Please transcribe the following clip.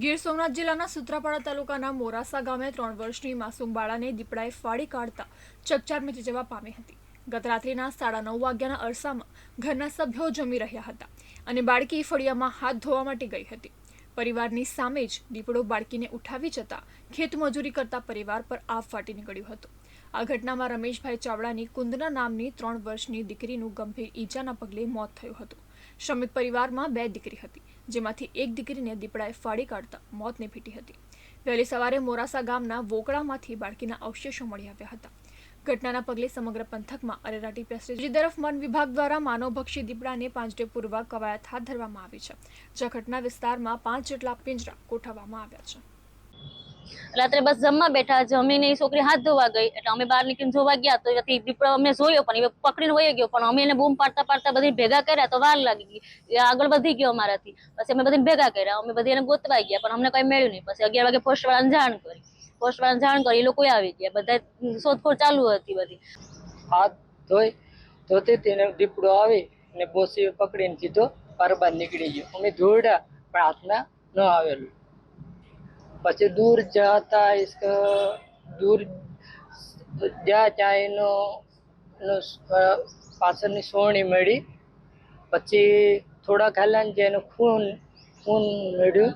ગીર સોમનાથ જિલ્લાના સુત્રાપાડા તાલુકાના મોરાસા ગામે ત્રણ વર્ષની માસૂમ બાળાને દીપડાએ ફાડી કાઢતા ચકચાર મચી જવા પામી હતી. ગત રાત્રિના સાડા નવ વાગ્યાના અરસામાં ઘરના સભ્યો જમી રહ્યા હતા અને બાળકી ફળિયામાં હાથ ધોવા માટે ગઈ હતી. પરિવારની સામે જ દીપડો બાળકીને ઉઠાવી જતા ખેતમજૂરી કરતા પરિવાર પર આગ ફાટી નીકળ્યું હતું. આ ઘટનામાં રમેશભાઈ ચાવડાની કુંદના નામની ત્રણ વર્ષની દીકરીનું ગંભીર ઈજાના પગલે મોત થયું હતું. શ્રમિક પરિવારમાં બે દીકરી હતી, જેમાંથી એક દીકરીને દીપડાએ ફાડી કાઢતા મોતને ભેટી હતી. વહેલી સવારે મોરાસા ગામના વોકળામાંથી બાળકીના અવશેષો મળી આવ્યા હતા. ઘટનાના પગલે સમગ્ર પંથકમાં અરેરાટી પેસી બીજી તરફ વન વિભાગ દ્વારા માનવભક્ષી દીપડાને પાંજરે પૂર્વક કવાયત હાથ ધરવામાં આવી છે. જ્યાં ઘટના વિસ્તારમાં પાંચ જેટલા પિંજરા ગોઠવવામાં આવ્યા છે. રાત્રે બસ જમવા બેઠા જમીને છોકરી હાથ ધોવા ગઈ. એટલે અમે બહાર નીકળીને જોવા ગયા તો દીપડો અમે જોયો, પણ એ પકડીને વહી ગયો. પણ અમે એને બૂમ પાડતા પાડતા બધી ભેગા કર્યા તો વાર લાગી ગઈ. એ આગળ વધી ગયો અમારાથી. પછી અમે બધી ભેગા કર્યા. અમે બધી એને ગોતવા ગયા, પણ અમને કઈ મળ્યું નહીં. પછી અગિયાર વાગે પોસ્ટ વાળાને જાણ કરી. પોસ્ટ વાળાને જાણ કરી, એ લોકો આવી ગયા. બધા શોધખોળ ચાલુ હતી બધી. હાથ ધોઈ, ધોતી તેને દીપડો આવી અને પોસી પકડીને સીધો બહાર નીકળી ગયો. અમે દોડ્યા, પણ હાથમાં ન આવેલું. પછી દૂર જતા ઇસક દૂર જ્યાં ત્યાં એનો પાછળની સોણી મળી. પછી થોડા ખાલાને જેનું ખૂન ખૂન મળ્યું.